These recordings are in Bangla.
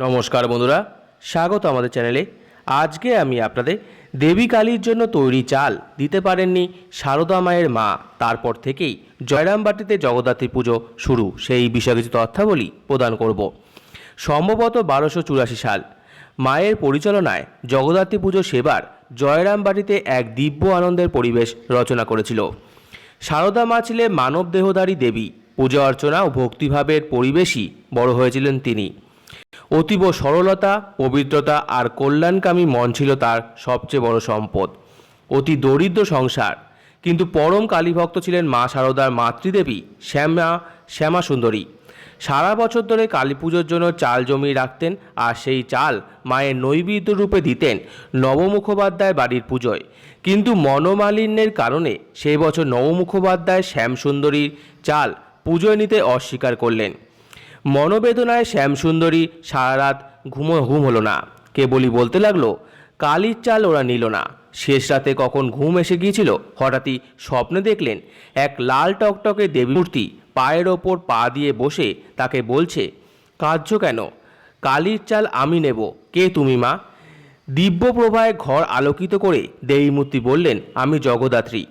নমস্কার বন্ধুরা, স্বাগত আমাদের চ্যানেলে। আজকে আমি আপনাদের দেবী কালীর জন্য তৈরি চাল দিতে পারেননি সারদা মায়ের মা। তারপর থেকেই জয়রামবাটিতে জগদ্ধাত্রী পুজো শুরু। সেই বিষয়ে কিছু তথ্যাবলী প্রদান করব। সম্ভবত বারোশো চুরাশি সাল মায়ের পরিচালনায় জগদ্ধাত্রী পুজো সেবার জয়রামবাটিতে এক দিব্য আনন্দের পরিবেশ রচনা করেছিল। সারদা মা ছিলেন মানব দেহধারী দেবী। পূজা অর্চনা ও ভক্তিভাবের পরিবেশই বড় হয়েছিলেন তিনি। অতীব সরলতা, পবিত্রতা আর কল্যাণকামী মন ছিল তার সবচেয়ে বড় সম্পদ। অতি দরিদ্র সংসার। কিন্তু পরম কালীভক্ত ছিলেন মা শারদার মাতৃদেবী শ্যামা শ্যামা সুন্দরী। সারা বছর ধরে কালী পুজোর জন্য চাল জমিয়ে রাখতেন আর সেই চাল মায়ের নৈবেদ্য রূপে দিতেন নবমুখোপাধ্যায় বাড়ির পুজোয়। কিন্তু মনোমালিন্যের কারণে সেই বছর নবমুখোপাধ্যায় শ্যামসুন্দরীর চাল পুজোয় নিতে অস্বীকার করলেন। মনোবেদনায় শ্যামসুন্দরী সারা রাত ঘুমো, ঘুম হলো না। কেবলই বলতে লাগল, কালির চাল ওরা নিল না। শেষ রাতে কখন ঘুম এসে গিয়েছিল, হঠাৎই স্বপ্নে দেখলেন এক লাল টকটকে দেবী মূর্তি পায়ের ওপর পা দিয়ে বসে তাকে বলছে, কাঁদছ কেন? কালির চাল আমি নেব। কে তুমি, মা? দিব্য প্রভায় ঘর আলোকিত করে দেবীমূর্তি বললেন, আমি জগদাত্রী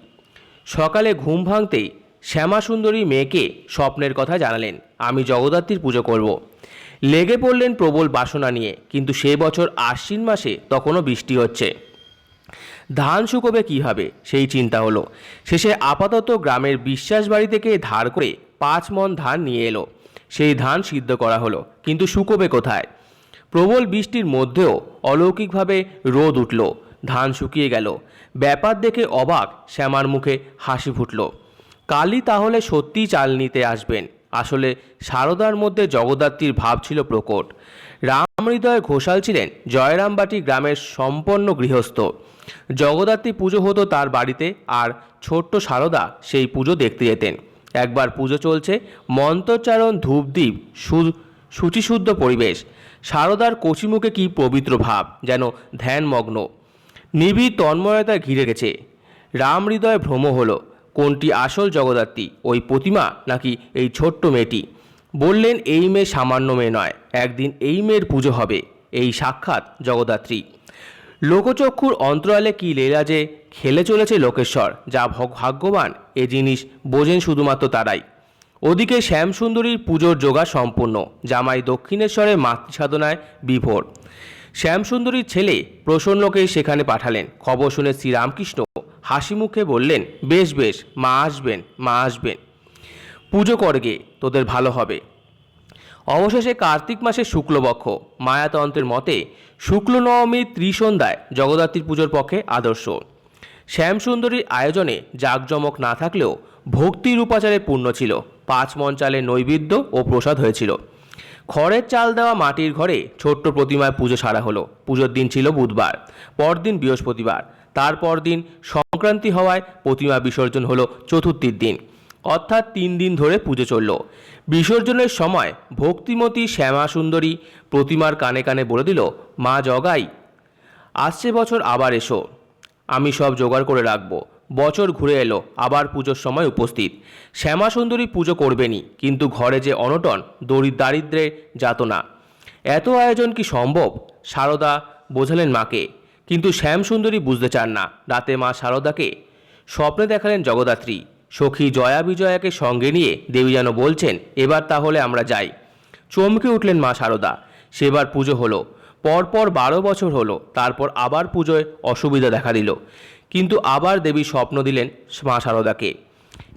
সকালে ঘুম ভাঙতেই শ্যামাসুন্দরী মেয়েকে স্বপ্নের কথা জানালেন। আমি জগদ্ধাত্রীর পুজো করব। লেগে পড়লেন প্রবল বাসনা নিয়ে, কিন্তু সে বছর আশ্বিন মাসে তখনও বৃষ্টি হচ্ছে। ধান শুকোবে কীভাবে সেই চিন্তা হলো। শেষে আপাতত গ্রামের বিশ্বাস বাড়ি থেকে ধার করে পাঁচ মন ধান নিয়ে এলো। সেই ধান সিদ্ধ করা হলো, কিন্তু শুকোবে কোথায়? প্রবল বৃষ্টির মধ্যেও অলৌকিকভাবে রোদ উঠল। ধান শুকিয়ে গেল। ব্যাপার দেখে অবাক শ্যামার মুখে হাসি ফুটল। কালী তাহলে সত্যিই চাল নিতে আসবেন। আসলে সারদার মধ্যে জগদ্ধাত্রীর ভাব ছিল প্রকট। রামহৃদয় ঘোষাল ছিলেন জয়রামবাটি গ্রামের সম্পন্ন গৃহস্থ। জগদ্ধাত্রী পুজো হতো তার বাড়িতে আর ছোট্ট সারদা সেই পুজো দেখতে যেতেন। একবার পুজো চলছে মন্ত্রোচ্চারণ ধূপদীপ সু শুচিশুদ্ধ পরিবেশ। সারদার কচিমুখে কি পবিত্র ভাব, যেন ধ্যানমগ্ন। নিবিড় তন্ময়তা ঘিরে গেছে। রাম হৃদয় ভ্রম হলো। কোনটি আসল জগদ্ধাত্রী ওই প্রতিমা নাকি এই ছোট্ট মেয়েটি? বললেন, এই মেয়ে সামান্য মেয়ে নয়, একদিন এই মেয়ের পুজো হবে, এই সাক্ষাৎ জগদ্ধাত্রী লোকচক্ষুর অন্তরালে কি লীলা যে খেলে চলেছে লোকেশ্বর, যা ভগ- ভাগ্যবান, এ জিনিস বোঝেন শুধুমাত্র তারাই। ওদিকে শ্যামসুন্দরীর পুজোর যোগা সম্পূর্ণ, জামাই দক্ষিণেশ্বরে মাতৃসাধনায় বিভোর। শ্যামসুন্দরীর ছেলে প্রসন্নকে সেখানে পাঠালেন। খবর শুনে শ্রীরামকৃষ্ণ হাসি মুখে বললেন, বেশ বেশ, মা আসবেন মা আসবেন। পুজো করগে তোদের ভালো হবে। অবশেষে কার্তিক মাসের শুক্লপক্ষ, মায়াতন্ত্রের মতে শুক্ল নবমীর ত্রিসন্ধ্যায় জগদ্ধাত্রীর পুজোর পক্ষে আদর্শ। শ্যামসুন্দরীর আয়োজনে জাঁকজমক না থাকলেও ভক্তির উপাচারে পূর্ণ ছিল। পাঁচ মন চালে নৈবেদ্য ও প্রসাদ হয়েছিল। খড়ের চাল দেওয়া মাটির ঘরে ছোট্ট প্রতিমায় পুজো সারা হলো। পুজোর দিন ছিল বুধবার, পরদিন বৃহস্পতিবার। তারপর দিন সংক্রান্তি হওয়ায় প্রতিমা বিসর্জন হলো চতুর্থীর দিন। অর্থাৎ তিন দিন ধরে পুজো চলল। বিসর্জনের সময় ভক্তিমতী শ্যামা সুন্দরী প্রতিমার কানে কানে বলে দিল, মা জগাই, আসছে বছর আবার এসো। আমি সব জোগাড় করে রাখব। বছর ঘুরে এলো, আবার পুজোর সময় উপস্থিত। শ্যামা সুন্দরী পুজো করবেনই, কিন্তু ঘরে যে অনটন দরিদ দারিদ্রে যাতনা এত আয়োজন কি সম্ভব? সারদা বোঝালেন মাকে। কিন্তু শ্যাম সুন্দরী বুঝতে চান না, রাতে মা সারদাকে। স্বপ্নে দেখালেন জগদ্ধাত্রী সখী জয়া বিজয়াকে সঙ্গে নিয়ে দেবী যেন বলছেন, এবার তাহলে আমরা যাই। চমকে উঠলেন মা সারদা। সেবার পুজো হলো। পরপর বারো বছর হলো, তারপর আবার পুজোয় অসুবিধা দেখা দিল। কিন্তু আবার দেবী স্বপ্ন দিলেন মা সারদাকে।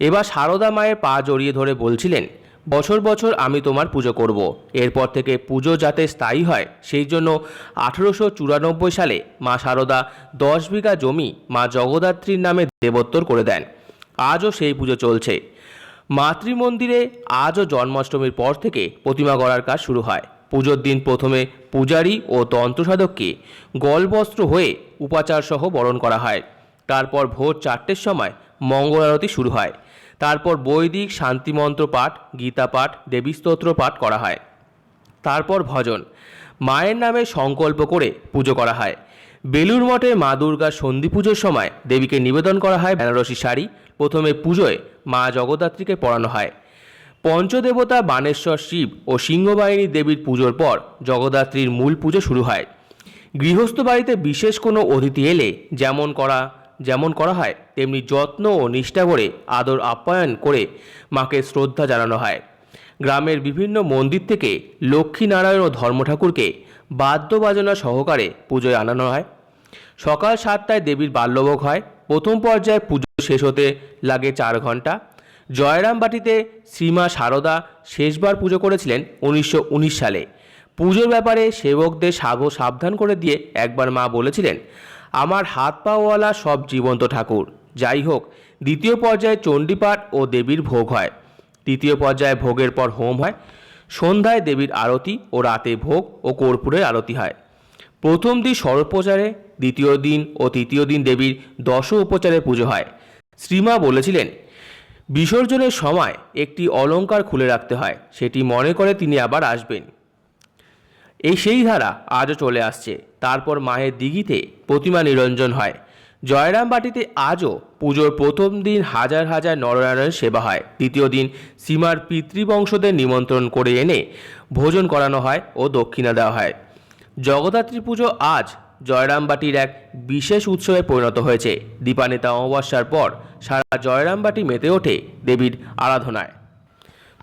এবার সারদা মায়ের পা জড়িয়ে ধরে বলছিলেন, বছর বছর আমি তোমার পুজো করব। এরপর থেকে পুজো যাতে স্থায়ী হয়, সেই জন্য আঠেরোশো চুরানব্বই সালে মা সারদা দশ বিঘা জমি মা জগদ্ধাত্রীর নামে দেবোত্তর করে দেন। আজও সেই পুজো চলছে। মাতৃমন্দিরে আজও জন্মাষ্টমীর পর থেকে প্রতিমা গড়ার কাজ শুরু হয়। পুজোর দিন প্রথমে পূজারী ও তন্ত্রসাধককে গলবস্ত্র হয়ে উপাচারসহ বরণ করা হয়। তারপর ভোর চারটের সময় মঙ্গল আরতি শুরু হয়। তারপর বৈদিক শান্তিমন্ত্র পাঠ, গীতা পাঠ দেবীস্তোত্র পাঠ করা হয়। তারপর ভজন। মায়ের নামে সংকল্প করে পুজো করা হয়। বেলুর মঠে মা দুর্গার সন্ধি পুজোর সময় দেবীকে নিবেদন করা হয় বেনারসি শাড়ি। প্রথমে পুজোয় মা জগদ্ধাত্রীকে পরানো হয়। পঞ্চদেবতা বানেশ্বর শিব ও সিংহবাহিনী দেবীর পুজোর পর জগদ্ধাত্রীর মূল পুজো শুরু হয়। গৃহস্থ বাড়িতে বিশেষ কোনো অতিথি এলে যেমন করা যেমন করা হয়, তেমনি যত্ন ও নিষ্ঠা করে আদর আপ্যায়ন করে মাকে শ্রদ্ধা জানানো হয়। গ্রামের বিভিন্ন মন্দির থেকে লক্ষ্মীনারায়ণ ও ধর্ম ঠাকুরকে বাদ্যবাজনা সহকারে পুজোয় আনানো হয়। সকাল সাতটায় দেবীর বাল্যভোগ হয়। প্রথম পর্যায়ে পুজো শেষ হতে লাগে চার ঘণ্টা জয়রামবাটিতে শ্রীমা সারদা শেষবার পুজো করেছিলেন উনিশশো উনিশ সালে। পুজোর ব্যাপারে সেবকদের সাবধান করে দিয়ে একবার মা বলেছিলেন আমার হাত পাওয়ালা সব জীবন্ত ঠাকুর। যাই হোক, দ্বিতীয় পর্যায়ে চণ্ডীপাঠ ও দেবীর ভোগ হয়। তৃতীয় পর্যায়ে ভোগের পর হোম হয়। সন্ধ্যায় দেবীর আরতি ও রাতে ভোগ ও কর্পূরের আরতি হয়। প্রথম দিন সর্বোপচারে, দ্বিতীয় দিন ও তৃতীয় দিন দেবীর দশ উপচারে পুজো হয়। শ্রীমা বলেছিলেন, বিসর্জনের সময় একটি অলংকার খুলে রাখতে হয়, সেটি মনে করে তিনি আবার আসবেন। এই সেই ধারা আজও চলে আসছে। তারপর মায়ের দিঘিতে প্রতিমা নিরঞ্জন হয়। জয়রামবাটিতে আজও পুজোর প্রথম দিন হাজার হাজার নরনারায়ণের সেবা হয়। দ্বিতীয় দিন সীমার পিতৃবংশদের নিমন্ত্রণ করে এনে ভোজন করানো হয় ও দক্ষিণা দেওয়া হয়। জগদ্ধাত্রী পুজো আজ জয়রামবাটির এক বিশেষ উৎসবে পরিণত হয়েছে। দীপানেতা অমাবস্যার পর সারা জয়রামবাটি মেতে ওঠে দেবীর আরাধনায়।